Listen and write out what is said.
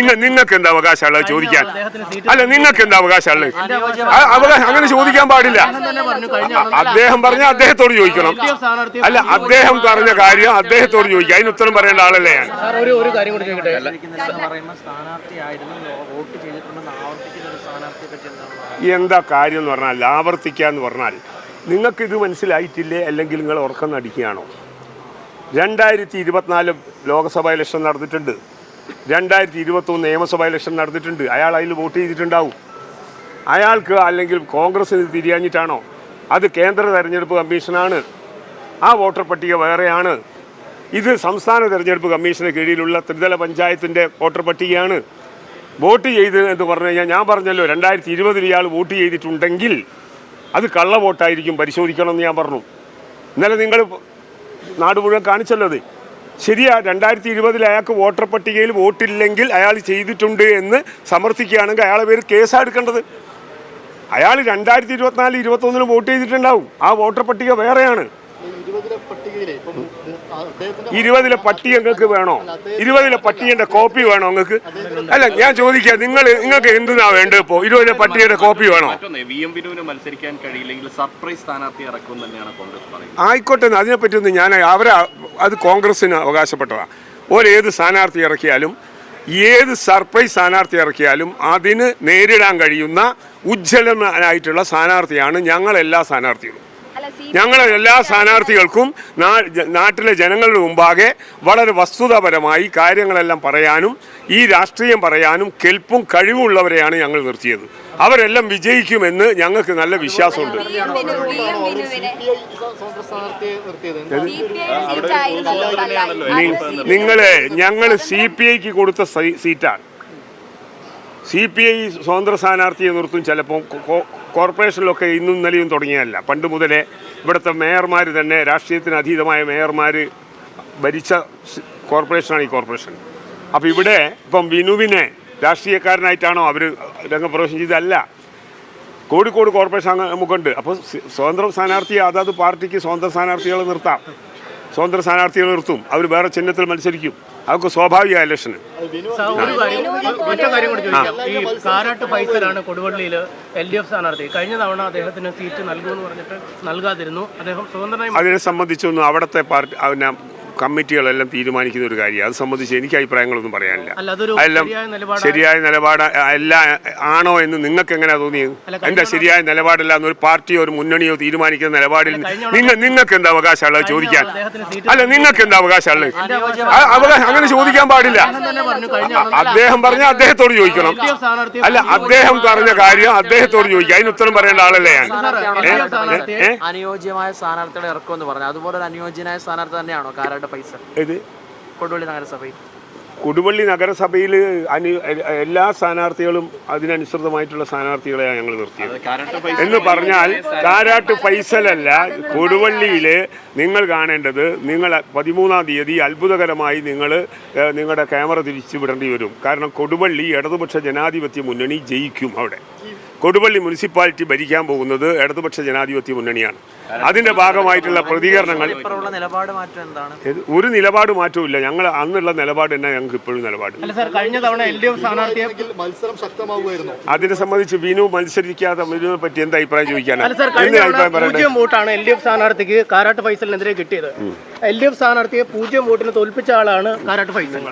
നിങ്ങൾ നിങ്ങൾക്ക് എന്താ അവകാശമുള്ളത് ചോദിക്കാൻ? അല്ല നിങ്ങൾക്ക് എന്താ അവകാശമുള്ളത്? ആ, അവകാശം അങ്ങനെ ചോദിക്കാൻ പാടില്ല. തന്നെ പറഞ്ഞു കഴിഞ്ഞ അദ്ദേഹം പറഞ്ഞ അദ്ദേഹത്തോട് ചോദിക്കണം. അല്ല അദ്ദേഹം പറഞ്ഞ കാര്യം അദ്ദേഹത്തോട് ചോദിക്കുക. അതിന് ഉത്തരം പറയേണ്ട ആളല്ലേ ഞാൻ? എന്താ കാര്യം എന്ന് പറഞ്ഞാൽ ആവർത്തിക്കുക എന്ന് പറഞ്ഞാൽ നിങ്ങൾക്ക് ഇത് മനസ്സിലായിട്ടില്ലേ? അല്ലെങ്കിൽ നിങ്ങൾ ഉറക്കം നടിക്കുകയാണോ? രണ്ടായിരത്തി ഇരുപത്തിനാല് ലോക്സഭാ ഇലക്ഷൻ നടന്നിട്ടുണ്ട്. രണ്ടായിരത്തി ഇരുപത്തൊന്ന് നിയമസഭാ ഇലക്ഷൻ നടന്നിട്ടുണ്ട്. അയാൾ അതിൽ വോട്ട് ചെയ്തിട്ടുണ്ടാവും. അയാൾക്ക് അല്ലെങ്കിൽ കോൺഗ്രസ്സിന് തിരിയാഞ്ഞിട്ടാണോ? അത് കേന്ദ്ര തെരഞ്ഞെടുപ്പ് കമ്മീഷനാണ്. ആ വോട്ടർ പട്ടിക വേറെയാണ്. ഇത് സംസ്ഥാന തെരഞ്ഞെടുപ്പ് കമ്മീഷന് കീഴിലുള്ള ത്രിതല പഞ്ചായത്തിന്റെ വോട്ടർ പട്ടികയാണ്. വോട്ട് ചെയ്ത് എന്ന് പറഞ്ഞു കഴിഞ്ഞാൽ ഞാൻ പറഞ്ഞല്ലോ രണ്ടായിരത്തി ഇരുപതിൽ ഇയാൾ വോട്ട് ചെയ്തിട്ടുണ്ടെങ്കിൽ അത് കള്ള വോട്ടായിരിക്കും പരിശോധിക്കണമെന്ന് ഞാൻ പറഞ്ഞു. ഇന്നലെ നിങ്ങൾ നാട് മുഴുവൻ കാണിച്ചല്ലോ അത്. ശരിയാ രണ്ടായിരത്തി ഇരുപതിൽ അയാൾക്ക് വോട്ടർ പട്ടികയിൽ വോട്ടില്ലെങ്കിൽ അയാൾ ചെയ്തിട്ടുണ്ട് എന്ന് സമർത്ഥിക്കുകയാണെങ്കിൽ അയാളെ പേര് കേസാണ് എടുക്കേണ്ടത്. അയാൾ രണ്ടായിരത്തി ഇരുപത്തിനാല് ഇരുപത്തൊന്നിന് വോട്ട് ചെയ്തിട്ടുണ്ടാവും. ആ വോട്ടർ പട്ടിക വേറെയാണ്. ഇരുപതിലെ പട്ടി നിങ്ങൾക്ക് വേണോ? ഇരുപതിലെ പട്ടികന്റെ കോപ്പി വേണോ നിങ്ങൾക്ക്? അല്ല ഞാൻ ചോദിക്കാം നിങ്ങൾ നിങ്ങൾക്ക് എന്തിനാ വേണ്ടത് ഇപ്പോ? ഇരുപതിലെ പട്ടികയുടെ കോപ്പി വേണോ? മത്സരിക്കാൻ കഴിയില്ലെങ്കിൽ സർപ്രൈസ് സ്ഥാനാർത്ഥി ഇറക്കും തന്നെയാണ് കോൺഗ്രസ് ആയിക്കോട്ടെ അതിനെ അതിനെപ്പറ്റിയൊന്നും ഞാൻ അവരെ അത് കോൺഗ്രസിന് അവകാശപ്പെട്ടതാണ് ഒരേത് സ്ഥാനാർത്ഥി ഇറക്കിയാലും ഏത് സർപ്രൈസ് സ്ഥാനാർത്ഥി ഇറക്കിയാലും അതിന് നേരിടാൻ കഴിയുന്ന ഉജ്ജ്വലനായിട്ടുള്ള സ്ഥാനാർത്ഥിയാണ് ഞങ്ങളെല്ലാ സ്ഥാനാർത്ഥികളും. ഞങ്ങളെ എല്ലാ സ്ഥാനാർത്ഥികൾക്കും നാട്ടിലെ ജനങ്ങളുടെ മുമ്പാകെ വളരെ വസ്തുതാപരമായി കാര്യങ്ങളെല്ലാം പറയാനും ഈ രാഷ്ട്രീയം പറയാനും കെൽപ്പും കഴിവുള്ളവരെയാണ് ഞങ്ങൾ നിർത്തിയത്. അവരെല്ലാം വിജയിക്കുമെന്ന് ഞങ്ങൾക്ക് നല്ല വിശ്വാസമുണ്ട്. നിങ്ങളെ ഞങ്ങൾ സി പി ഐക്ക് കൊടുത്ത സീ- സീറ്റാണ് സി പി ഐ സ്വതന്ത്ര സ്ഥാനാർത്ഥിയെ നിർത്തും ചിലപ്പോൾ കോർപ്പറേഷനിലൊക്കെ ഇന്നും ഇന്നലെയും തുടങ്ങിയതല്ല. പണ്ട് മുതലേ ഇവിടുത്തെ മേയർമാർ തന്നെ രാഷ്ട്രീയത്തിന് അതീതമായ മേയർമാർ ഭരിച്ച കോർപ്പറേഷനാണ് ഈ കോർപ്പറേഷൻ. അപ്പോൾ ഇവിടെ ഇപ്പം വിനുവിനെ രാഷ്ട്രീയക്കാരനായിട്ടാണോ അവർ രംഗപ്രവേശം ചെയ്തല്ല കോഴിക്കോട് കോർപ്പറേഷൻ നമുക്കുണ്ട്. അപ്പോൾ സ്വതന്ത്ര സ്ഥാനാർത്ഥി അതാത് പാർട്ടിക്ക് സ്വതന്ത്ര സ്ഥാനാർത്ഥികളെ നിർത്താം. സ്വതന്ത്ര സ്ഥാനാർത്ഥികളെ നിർത്തും. അവർ വേറെ ചിഹ്നത്തിൽ മത്സരിക്കും. അതൊക്കെ സ്വാഭാവിക ഇലക്ഷന്. കാര്യം ഒറ്റ കാര്യം കൂടി ചോദിക്കാം. ഈ കാരാട്ട് ഫൈസലാണ് കൊടുവള്ളിയിൽ എൽ ഡി എഫ് സ്ഥാനാർത്ഥി. കഴിഞ്ഞ തവണ അദ്ദേഹത്തിന് സീറ്റ് നൽകുമെന്ന് പറഞ്ഞിട്ട് നൽകാതിരുന്നു. അദ്ദേഹം സ്വതന്ത്രനായി അതിനെ സംബന്ധിച്ചൊന്നും അവിടുത്തെ പാർട്ടി കമ്മിറ്റികളെല്ലാം തീരുമാനിക്കുന്ന ഒരു കാര്യം അത് സംബന്ധിച്ച് എനിക്ക് അഭിപ്രായങ്ങളൊന്നും പറയാനില്ല. അല്ല, അതൊരു അതെല്ലാം ശരിയായ നിലപാടാ- അല്ല ആണോ എന്ന് നിങ്ങൾക്ക് എങ്ങനെയാ തോന്നിയത്? എന്താ ശരിയായ നിലപാടല്ല എന്നൊരു പാർട്ടിയോ ഒരു മുന്നണിയോ തീരുമാനിക്കുന്ന നിലപാടിൽ നിങ്ങൾ നിങ്ങൾക്ക് എന്താ അവകാശമുള്ളത് ചോദിക്കാൻ? അല്ല നിങ്ങൾക്ക് എന്താ അവകാശമുള്ളത്? അവകാശം അങ്ങനെ ചോദിക്കാൻ പാടില്ല. തന്നെ പറഞ്ഞു അദ്ദേഹം പറഞ്ഞ അദ്ദേഹത്തോട് ചോദിക്കണം. അല്ല അദ്ദേഹം പറഞ്ഞ കാര്യം അദ്ദേഹത്തോട് ചോദിക്കുക അതിന് ഉത്തരം പറയേണ്ട ആളല്ലേ ഞാൻ? അനുയോജ്യമായ സ്ഥാനാർത്ഥികളെ ഇറക്കുമെന്ന് പറഞ്ഞു അതുപോലെ ഒരു അനുയോജ്യനായ സ്ഥാനാർത്ഥി തന്നെയാണോ? കാരാട്ട് പൈസ? ഇത് കൊടുവള്ളി നഗരസഭയിൽ. കൊടുവള്ളി നഗരസഭയിൽ അനു എല്ലാ സ്ഥാനാർത്ഥികളും അതിനനുസൃതമായിട്ടുള്ള സ്ഥാനാർത്ഥികളെയാണ് ഞങ്ങൾ നിർത്തിയത്. കാരട്ട് എന്ന് പറഞ്ഞാൽ കാരാട്ട് ഫൈസലല്ല കൊടുവള്ളിയിൽ നിങ്ങൾ കാണേണ്ടത് നിങ്ങൾ പതിമൂന്നാം തീയതി അത്ഭുതകരമായി നിങ്ങൾ നിങ്ങളുടെ ക്യാമറ തിരിച്ചു വിടേണ്ടി വരും. കാരണം കൊടുവള്ളി ഇടതുപക്ഷ ജനാധിപത്യ മുന്നണി ജയിക്കും അവിടെ. കൊടുവള്ളി മുനിസിപ്പാലിറ്റി ഭരിക്കാൻ പോകുന്നത് ഇടതുപക്ഷ ജനാധിപത്യ മുന്നണിയാണ്. അതിന്റെ ഭാഗമായിട്ടുള്ള പ്രതികരണങ്ങൾ ഒരു നിലപാട് മാറ്റവും ഞങ്ങൾ അന്നുള്ള നിലപാട് തന്നെ ഞങ്ങൾക്ക് ഇപ്പോഴും നിലപാട്. അല്ല സാർ കഴിഞ്ഞ തവണ എൽ സ്ഥാനാർത്ഥിയെ മത്സരം ശക്തമാവുമായിരുന്നു. അതിനെ സംബന്ധിച്ച് വിനു മത്സരിക്കാതെ വിനുവിനെ പറ്റി എന്താ അഭിപ്രായം ചോദിക്കാനാണ് വോട്ടാണ് എൽ ഡി എഫ് സ്ഥാനാർത്ഥിക്ക് കാരാട്ട് ഫൈസലിനെതിരെ കിട്ടിയത്. എൽ ഡി എഫ് സ്ഥാനാർത്ഥിയെ പൂജ്യം വോട്ടിന് തോൽപ്പിച്ച ആളാണ് കാരാട്ട് ഫൈസൽ.